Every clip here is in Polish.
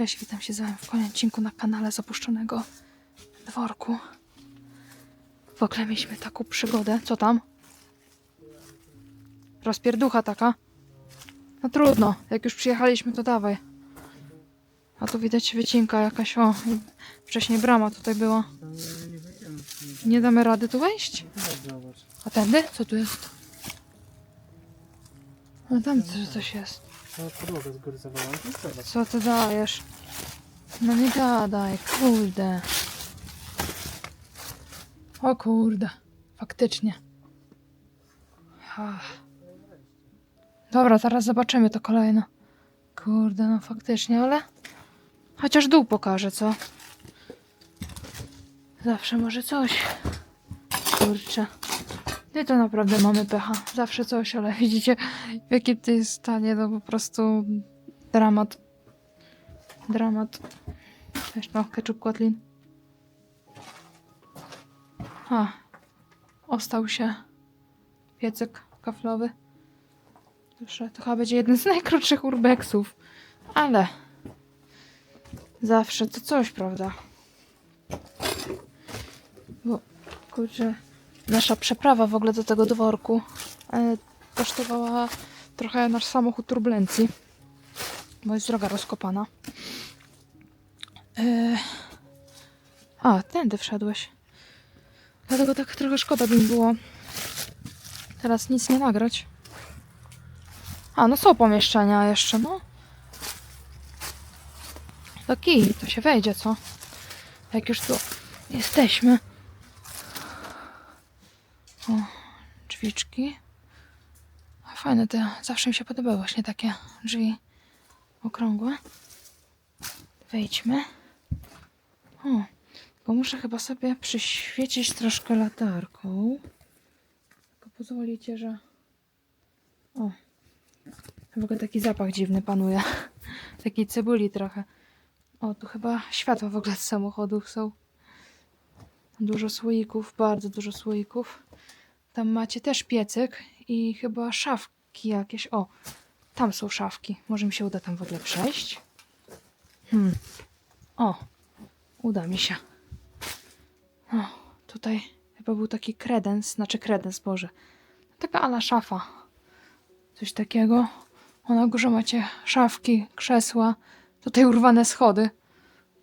Cześć, witam się z wami w kolejnym odcinku na kanale z opuszczonego dworku. W ogóle mieliśmy taką przygodę. Co tam? Rozpierducha taka. No trudno, jak już przyjechaliśmy, to dawaj. A tu widać wycinka jakaś, o. Wcześniej brama tutaj była. Nie damy rady tu wejść? A tędy? Co tu jest? A tam coś jest. Cała podłoga z góry. No. Co ty dajesz? No nie gadaj, kurde. O kurde, faktycznie. Dobra, zaraz zobaczymy to kolejne. Kurde, no faktycznie, ale chociaż dół pokaże, co? Zawsze może coś. Kurczę. Nie to naprawdę mamy pecha. Zawsze coś, ale widzicie w jakim to jest stanie, to po prostu dramat. Dramat. Wiesz, no, ketchup kotlin. A, ostał się piecyk kaflowy. Proszę, to chyba będzie jeden z najkrótszych urbexów. Ale zawsze to coś, prawda? Bo, kurczę, nasza przeprawa w ogóle do tego dworku e, kosztowała trochę nasz samochód turbulencji, bo jest droga rozkopana. E, a, tędy wszedłeś. Dlatego tak trochę szkoda by mi było teraz nic nie nagrać. A, no są pomieszczenia jeszcze, no. To kij, to się wejdzie, co? Jak już tu jesteśmy. Drzwiczki. A Fajne te, zawsze mi się podobały właśnie takie drzwi okrągłe. Wejdźmy. O, tylko muszę chyba sobie przyświecić troszkę latarką. Tylko pozwolicie, że... O, w ogóle taki zapach dziwny panuje. Takiej cebuli trochę. O, tu chyba światła w ogóle z samochodów są. Dużo słoików, bardzo dużo słoików. Tam macie też piecyk i chyba szafki jakieś. O, tam są szafki. Może mi się uda tam w ogóle przejść. Hmm. O, uda mi się. O, tutaj chyba był taki kredens, znaczy kredens, Boże. Taka ala szafa. Coś takiego. O, na górze macie szafki, krzesła. Tutaj urwane schody,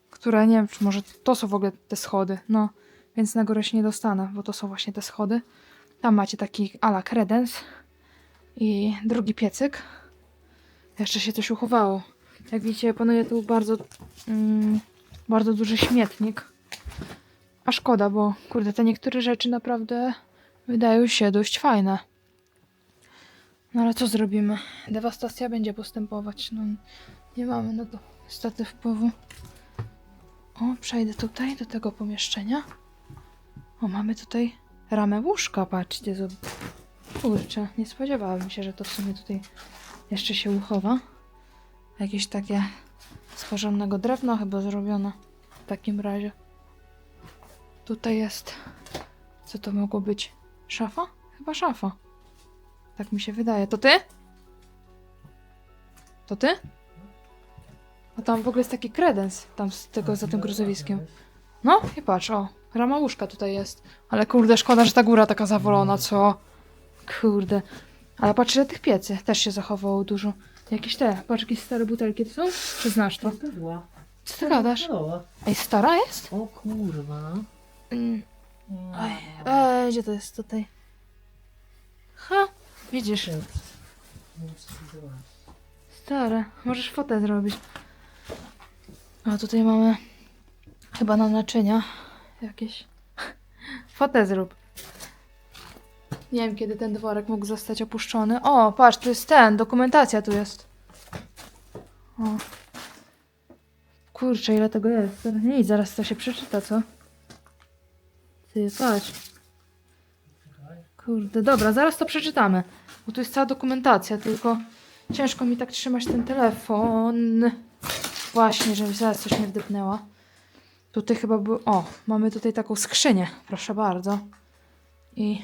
które nie wiem, czy może to są w ogóle te schody. No, więc na górę się nie dostanę, bo to są właśnie te schody. Tam macie taki ala kredens i drugi piecyk. Jeszcze się coś uchowało. Jak widzicie, panuje tu bardzo, mm, bardzo duży śmietnik. A szkoda, bo kurde, te niektóre rzeczy naprawdę wydają się dość fajne. No ale co zrobimy? Dewastacja będzie postępować. No, nie mamy na to niestety wpływu. O, przejdę tutaj do tego pomieszczenia. O, mamy tutaj ramę łóżka, patrzcie. zob- Kurczę, nie spodziewałabym się, że to w sumie tutaj jeszcze się uchowa. Jakieś takie z porządnego drewna chyba zrobione w takim razie. Tutaj jest. Co to mogło być? Szafa? Chyba szafa. Tak mi się wydaje. To ty? To ty? A tam w ogóle jest taki kredens, tam z tego, za tym gruzowiskiem. No i patrz, o, rama łóżka tutaj jest. Ale kurde, szkoda, że ta góra taka zawolona, co? Kurde. Ale patrz, ile tych piecy też się zachowało dużo. Jakieś te, patrz, jakieś stare butelki to są? Czy znasz to? To była. Co ty gadasz? Ej, stara jest? O kurwa. Mm. Ej, ej, gdzie to jest tutaj? Ha, widzisz, stare. Możesz fotę zrobić. A tutaj mamy chyba na naczynia jakieś. Fotę zrób. Nie wiem, kiedy ten dworek mógł zostać opuszczony. O, patrz, tu jest ten, dokumentacja tu jest. O. Kurczę, ile tego jest. Nie, zaraz to się przeczyta, co? Ty, patrz. Kurde, dobra, zaraz to przeczytamy. Bo tu jest cała dokumentacja, tylko ciężko mi tak trzymać ten telefon. Właśnie, żeby zaraz coś nie wdepnęła. Tutaj chyba był. O, mamy tutaj taką skrzynię, proszę bardzo. I.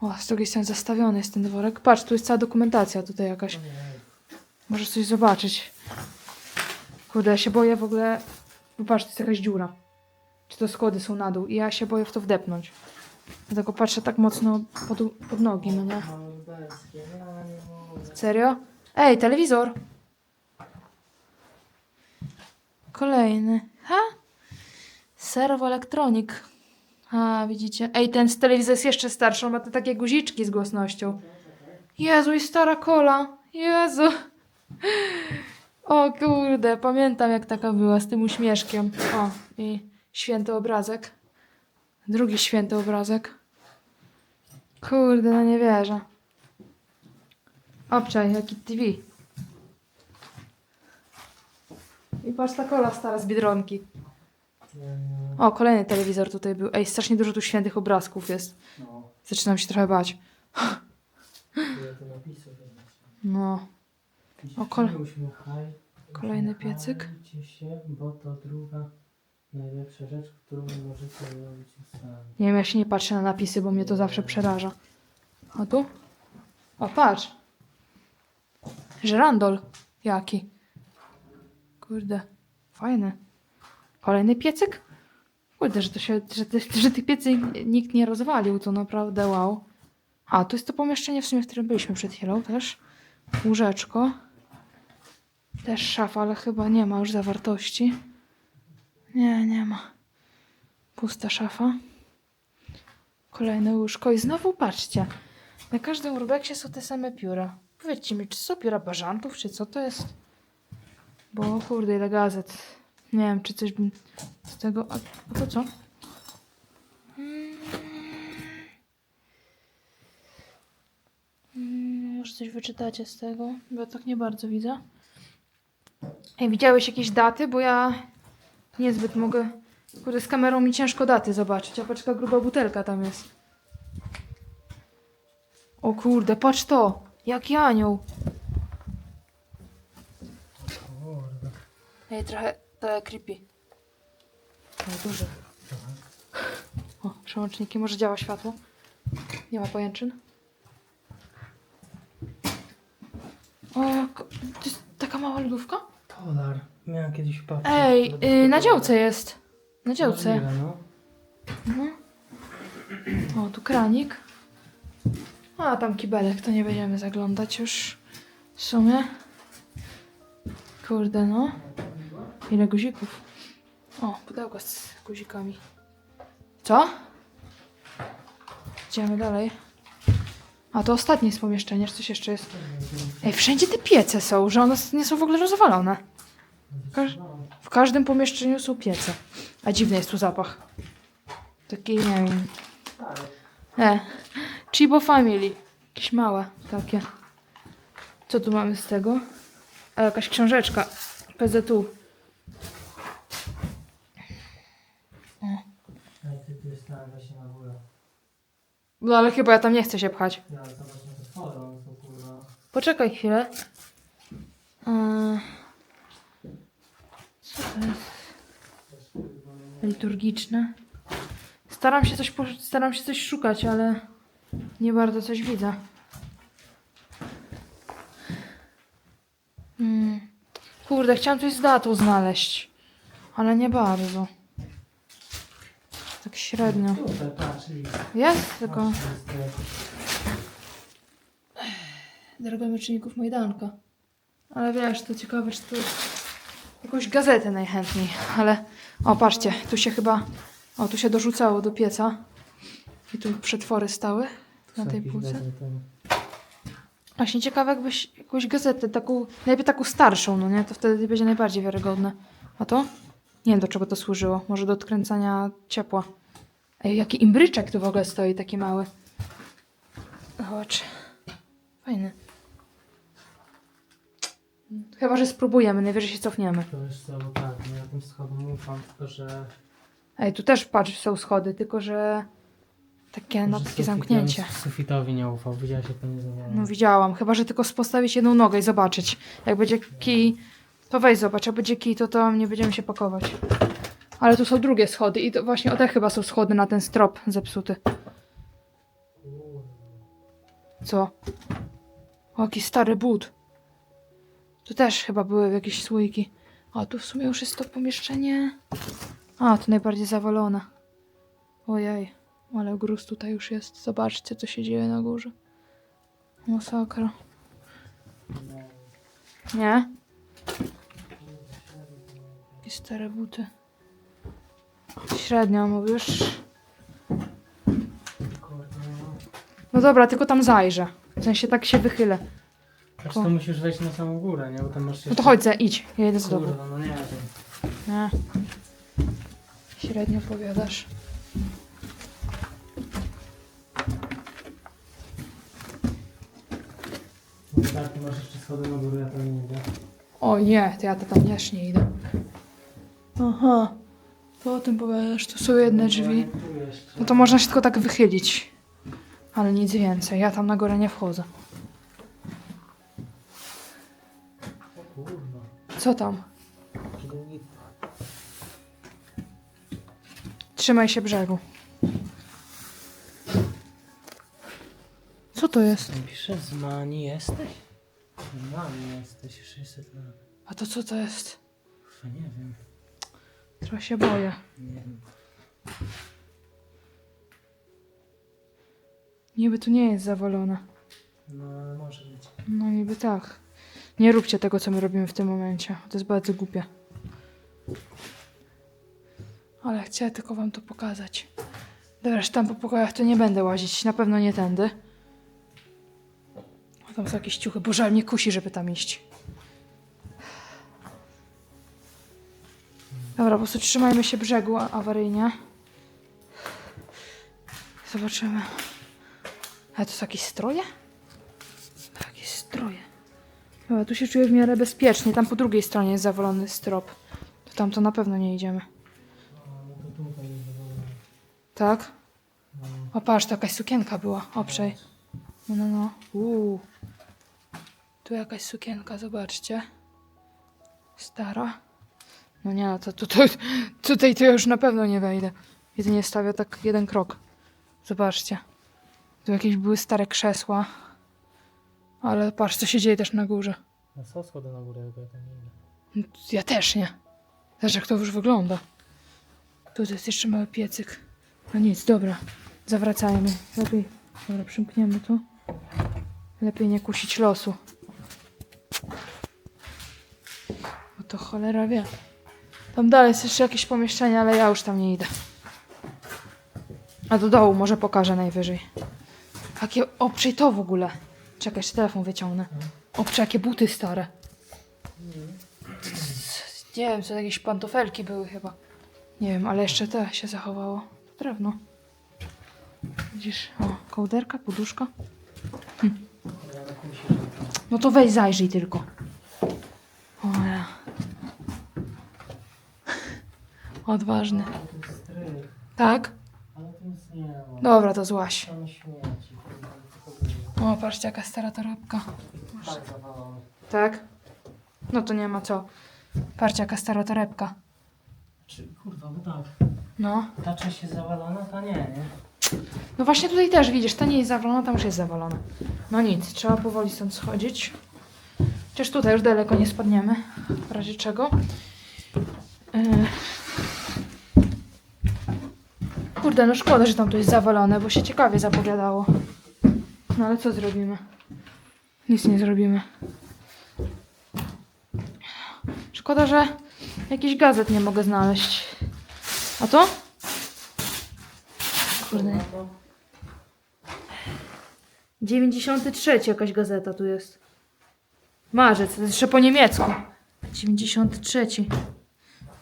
O, z drugiej strony zastawiony jest ten dworek. Patrz, tu jest cała dokumentacja tutaj jakaś. Możesz coś zobaczyć. Kurde, ja się boję w ogóle... Popatrz, to jest jakaś dziura. Czy to schody są na dół i ja się boję w to wdepnąć. Dlatego patrzę tak mocno pod, pod nogi, no nie? Serio? Ej, telewizor! Kolejny. Ha? Servo elektronik. A, widzicie? Ej, ten z telewizor jest jeszcze starszy, on ma te takie guziczki z głośnością. Jezu, i stara kola. Jezu. O kurde, pamiętam jak taka była z tym uśmieszkiem. O, i święty obrazek. Drugi święty obrazek. Kurde, no nie wierzę. Obczaj, jaki TV. I patrz ta kola stara z Biedronki. O, kolejny telewizor tutaj był. Ej, strasznie dużo tu świętych obrazków jest. No, Zaczynam się trochę bać. No. O, kolejny piecyk. uśmiechajcie się, bo to druga najlepsza rzecz, którą możecie robić sami. Nie wiem, ja się nie patrzę na napisy, bo mnie to zawsze przeraża. A tu? O, patrz. Żerandol. Jaki? Kurde. Fajny. Kolejny piecyk? Kurde, że to się, że, że tych piecy nikt nie rozwalił, to naprawdę wow. A, tu jest to pomieszczenie w sumie, w którym byliśmy przed chwilą też. Łóżeczko. Też szafa, ale chyba nie ma już zawartości. Nie, nie ma. Pusta szafa. Kolejne łóżko i znowu patrzcie. Na każdym urbeksie są te same pióra. Powiedzcie mi, czy są pióra bażantów, czy co to jest? Bo kurde, ile gazet. Nie wiem, czy coś bym z tego... A, a to co? Mm. Mm, Może coś wyczytacie z tego? Bo ja tak nie bardzo widzę. Ej, widziałeś jakieś daty? Bo ja niezbyt mogę... Kurde, z kamerą mi ciężko daty zobaczyć. A patrz, gruba butelka tam jest. O kurde, patrz to! Jaki anioł! Ej, trochę, trochę creepy. Ale duży. O, przełączniki, może działa światło? Nie ma pajęczyn. O, ko- to jest taka mała lodówka? Polar. Miałem kiedyś papier. Ej, y, na działce jest. Na działce. No. No. O, tu kranik. A, tam kibelek, to nie będziemy zaglądać już. W sumie. Kurde, no. Ile guzików. O, pudełko z guzikami. Co? Idziemy dalej. A, to ostatnie jest pomieszczenie, czy coś jeszcze jest? Ej, wszędzie te piece są, że one nie są w ogóle rozwalone. Każ- w każdym pomieszczeniu są piece. A dziwny jest tu zapach. Taki, nie wiem. E, Chibo Family. Jakieś małe takie. Co tu mamy z tego? A, jakaś książeczka. PZU. Ej, ty tu jest tam, weź się na górę. No ale chyba ja tam nie chcę się pchać. Ja, zobacz na te fory, one są kurwa. Poczekaj chwilę. Eee, co to jest? Liturgiczne. Staram się coś, posz- staram się coś szukać, ale nie bardzo coś widzę. Hmm. Kurde, chciałam coś z datą znaleźć, ale nie bardzo. Tak średnio. Tutaj, patrz. Jest, tylko... Jakiś. drogomyczników Majdanka. Ale wiesz, to ciekawe, czy to jakąś gazetę najchętniej, ale o, patrzcie, tu się chyba, o, tu się dorzucało do pieca i tu przetwory stały na tej półce. gazety. Właśnie ciekawe, jakbyś jakąś gazetę, taką, najlepiej taką starszą, no nie? To wtedy będzie najbardziej wiarygodne. A to? Nie wiem, do czego to służyło. Może do odkręcania ciepła. Ej, jaki imbryczek tu w ogóle stoi, taki mały. Zobacz. Fajny. Chyba, że spróbujemy, najwyżej się cofniemy. To wiesz co, tak, no ja tym schodom ufam, tylko że... Ej, tu też patrz, są schody, tylko że takie, no, że takie sufit- zamknięcie. ja bym Sufitowi nie ufał, widziałeś jak to nie zmieniało. No widziałam, chyba, że tylko postawić jedną nogę i zobaczyć. Jak będzie kij, to weź zobacz, jak będzie kij, to tam nie będziemy się pakować. Ale tu są drugie schody i to właśnie o te chyba są schody na ten strop zepsuty. Co? O, jaki stary but. Tu też chyba były jakieś słoiki. A tu w sumie już jest to pomieszczenie. A, tu najbardziej zawalone. Ojej, ale gruz tutaj już jest. Zobaczcie, co się dzieje na górze. Masakra. Nie? Jakie stare buty. Średnio mówisz. No. Dobra, tylko tam zajrzę. W sensie tak się wychylę. Znaczy to musisz wejść na samą górę, nie? Bo tam masz jeszcze... No to chodź, ze- idź. Ja jedę z tobą. Kurwa, no nie wiem. Nie. Średnio powiadasz. No tak, ty masz jeszcze schody na górę, ja tam nie idę. O nie, to ja to tam też nie idę. Aha. To o tym powiadasz, to są jedne drzwi. No, tu to można się tylko tak wychylić. Ale nic więcej. Ja tam na górę nie wchodzę. Co tam? Trzymaj się brzegu. Co to jest? Pisze, z Mani jesteś? Z Mani jesteś, 600 lat. A to co to jest? Kurwa, nie wiem. Trochę się boję. Niby tu nie jest zawalone. No, ale może być. No niby tak. Nie róbcie tego, co my robimy w tym momencie. To jest bardzo głupie. Ale chcę tylko wam to pokazać. Dobra, że tam po pokojach to nie będę łazić. Na pewno nie tędy. A tam są jakieś ciuchy. Boże, ale mnie kusi, żeby tam iść. Dobra, po prostu trzymajmy się brzegu awaryjnie. Zobaczymy. Ale to są jakieś stroje? Jakieś stroje. Dobra, tu się czuję w miarę bezpiecznie. Tam po drugiej stronie jest zawalony strop. To tam to na pewno nie idziemy. Tak? O patrz, to jakaś sukienka była. Oprzej. No, no, no. Uuu. Tu jakaś sukienka, zobaczcie. Stara. No nie, no to tutaj, tutaj to ja już na pewno nie wejdę. Jedynie stawię tak jeden krok. Zobaczcie. Tu jakieś były stare krzesła. Ale patrz, co się dzieje też na górze. No są schody na górę, tylko ja tam nie idę. Ja też nie. Zobacz, jak to już wygląda. Tu jest jeszcze mały piecyk. No nic, dobra. Zawracajmy. Lepiej. Dobra, przymkniemy tu. Lepiej nie kusić losu. Bo to cholera wie. Tam dalej jest jeszcze jakieś pomieszczenie, ale ja już tam nie idę. A do dołu może pokażę najwyżej. Jakie oprzyj to w ogóle. Czekaj, jeszcze telefon wyciągnę. Oprzyj, jakie buty stare. Nie wiem, co jakieś pantofelki były chyba. Nie wiem, ale jeszcze te się zachowało. Drewno. Widzisz? O, kołderka, poduszka. Tam. No to weź zajrzyj tylko. O ja. Odważny. Tak? Dobra, to złaś. O, patrzcie, jaka stara torebka. Tak. Tak? No to nie ma co. Patrzcie, jaka stara torebka. Czy, kurwa, no tak. No. Ta część jest zawalona, ta nie, nie? No właśnie tutaj też widzisz, ta nie jest zawalona, tam już jest zawalona. No nic, trzeba powoli stąd schodzić. Chociaż tutaj już daleko nie spadniemy. W razie czego. Yy. Kurde, no szkoda, że tam to jest zawalone, bo się ciekawie zapowiadało. No ale co zrobimy? Nic nie zrobimy. Szkoda, że jakiś gazet nie mogę znaleźć. A to? Kurde. 93 jakaś gazeta tu jest. Marzec, to jeszcze po niemiecku. 93.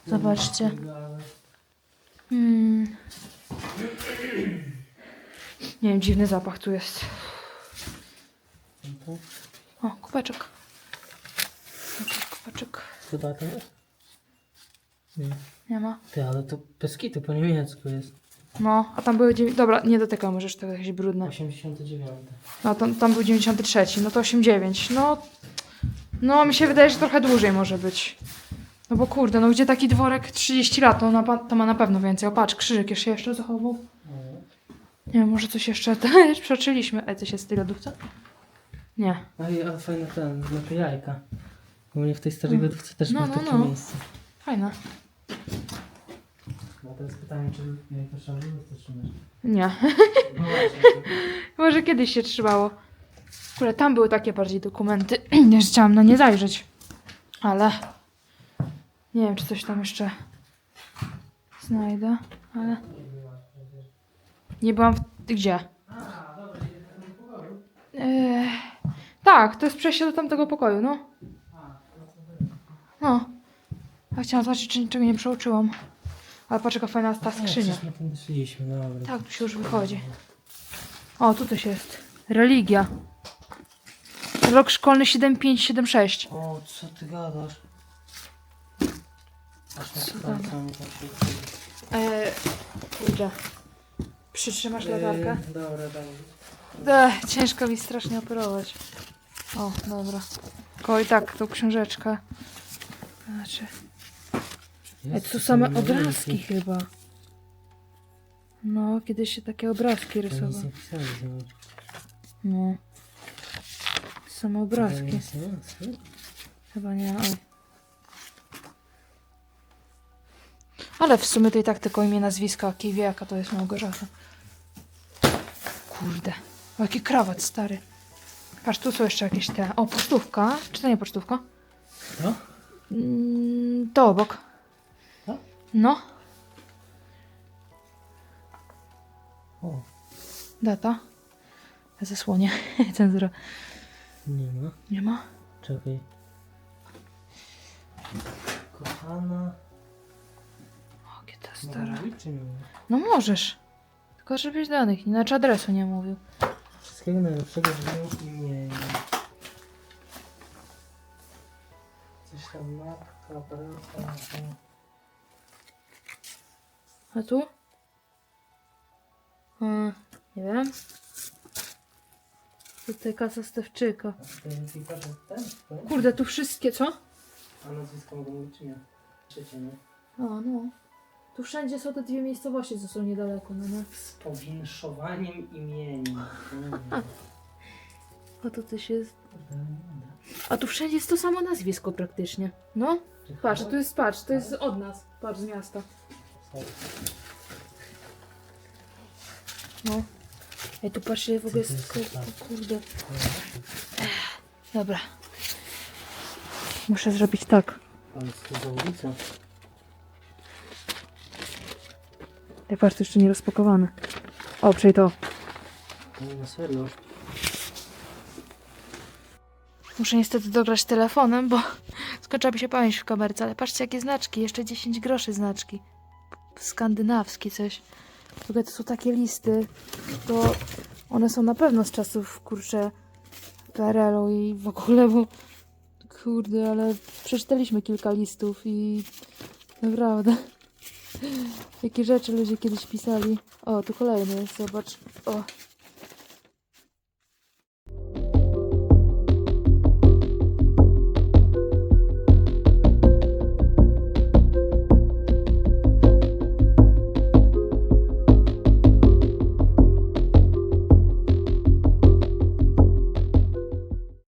Zobaczcie. Hmm. Nie wiem, dziwny zapach tu jest. O, kubeczek. Kubeczek, kubeczek. Chyba to jest? Nie. Nie ma. Ty, ale to bez kitu po niemiecku jest. No, a tam były... dziewię- Dobra, nie dotykam, możesz to jakieś brudne. 89. No, tam, tam był 93, no to 89. No, no mi się wydaje, że trochę dłużej może być. No bo kurde, no gdzie taki dworek 30 lat, to, na, pa- to ma na pewno więcej. O patrz, krzyżyk jeszcze jeszcze zachował. No. Nie wiem, może coś jeszcze przeczyliśmy. Ej, coś jest z tej lodówce? Nie. No i ale fajne ten, znaczy jajka. U mnie w tej starej Mm. gotówce też No, ma no, takie no. miejsce. Fajne. No to jest pytanie, czy trzeba było, to trzymasz. Nie. No właśnie. Może kiedyś się trzymało. Kurde, tam były takie bardziej dokumenty. Już chciałam na nie zajrzeć. Ale nie wiem, czy coś tam jeszcze znajdę. Ale nie byłam w... Gdzie? Eee, tak, to jest przejście do tamtego pokoju, no. No. Ja chciałam zobaczyć, czy niczego nie przeoczyłam. Ale patrz, jaka fajna ta skrzynia. dobra. Tak, tu się już wychodzi. O, tu coś jest. Religia. Rok szkolny 7576. O, co ty gadasz? Eee, kurde. Przytrzymasz latarkę? Yy, Dobra, dobra. Ech, ciężko mi strasznie operować. O, dobra. Tylko i tak, tą książeczkę. Znaczy. Ej, tu same obrazki chyba. No, kiedyś się takie obrazki rysowało. No. Same obrazki. Chyba nie, oj. Ale w sumie to i tak tylko imię, nazwisko, a kij wie jaka to jest Małgorzata. Kurde. O, jaki krawat stary. Patrz, tu są jeszcze jakieś te... O, pocztówka. Czy to nie pocztówka? No? Mm, to obok. To? No, O, data. Zasłonię. Cenzura. nie ma. Nie ma? Czekaj. Kochana. Mogę? No możesz. Tylko żebyś danych, inaczej adresu nie mówił. Wszystkiego najlepszego w dniu imienia. Coś tam matka, brata. A tu? Hmm, nie wiem. Tutaj kasa Stewczyka. Kurde, tu wszystkie, co? A nazwisko mówić, czy nie? Trzecie, nie? A, no. Tu wszędzie są te dwie miejscowości, co są niedaleko, no nie? Z powinszowaniem imienia. Mm. A to coś jest... Da. A tu wszędzie jest to samo nazwisko praktycznie. No, patrz, tu jest, patrz, to jest od nas. Patrz, z miasta. Sorry. No. Ej, tu patrzcie, w ogóle jest... jest Kurde. Dobra. Muszę zrobić tak. Ale co to za ulica? Jak patrz, to jeszcze nie rozpakowane. O, przej to. Na serio. Muszę niestety dograć telefonem, bo skończyła mi się pamięć w kamerce, ale patrzcie jakie znaczki, jeszcze 10 groszy znaczki. Skandynawskie coś. W ogóle to są takie listy, to one są na pewno z czasów, kurczę, PRL-u i w ogóle, bo kurde, ale przeczytaliśmy kilka listów i naprawdę jakie rzeczy ludzie kiedyś pisali. O, tu kolejny jest, zobacz. O,